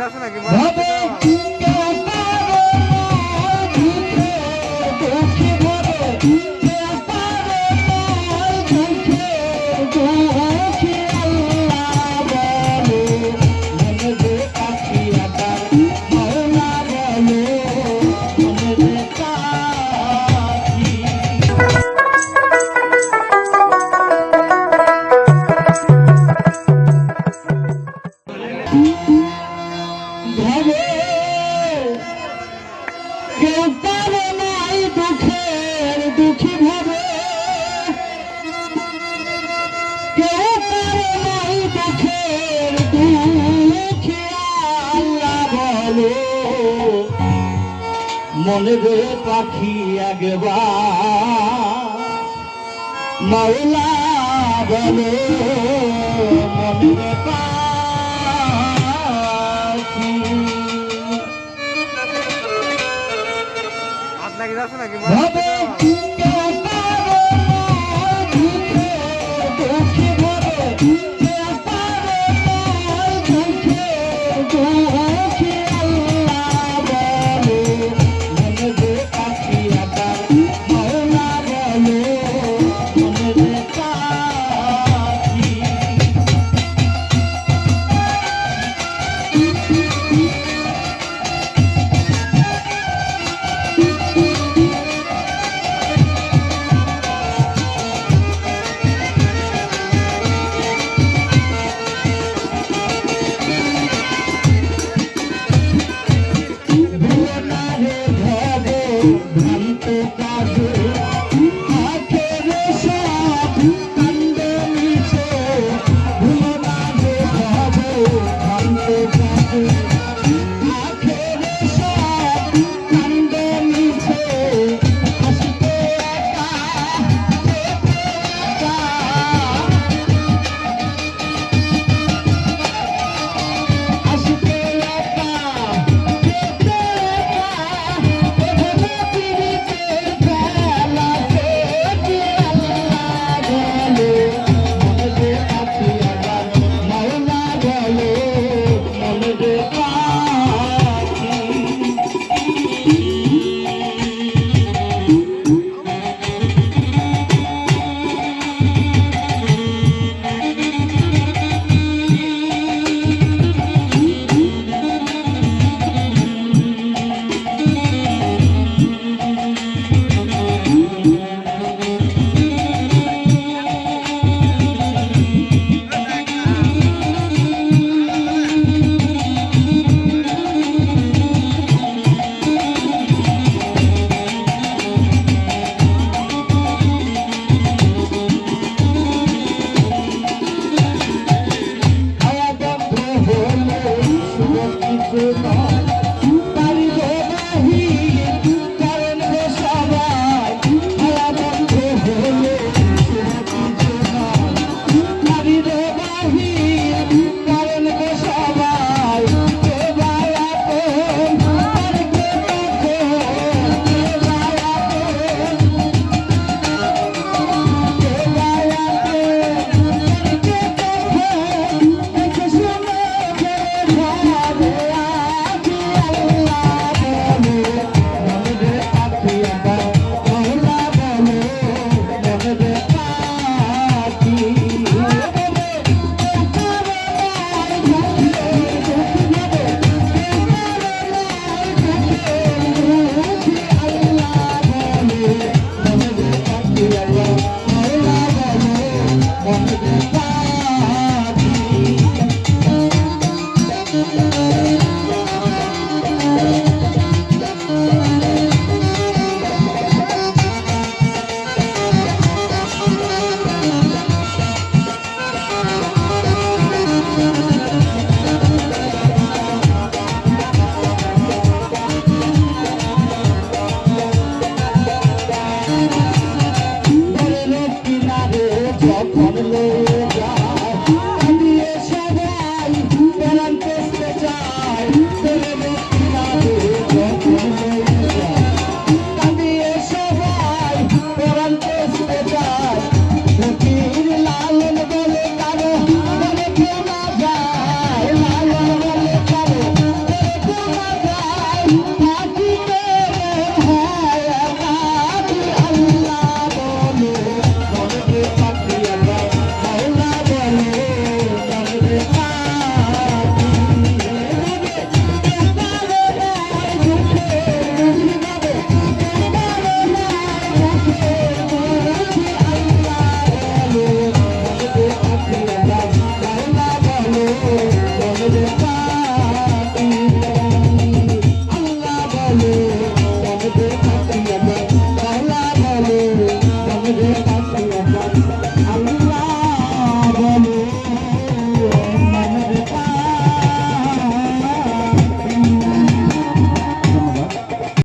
ભગવાન কেউ পারে নাই দুঃখের দুঃখী ভাবে। কেউ পারে নাই দুঃখের দুঃখী আল্লাহ বলো। মনে রে পাখি একবার মাওলা বলো। ಚೆನ್ನಾಗಿ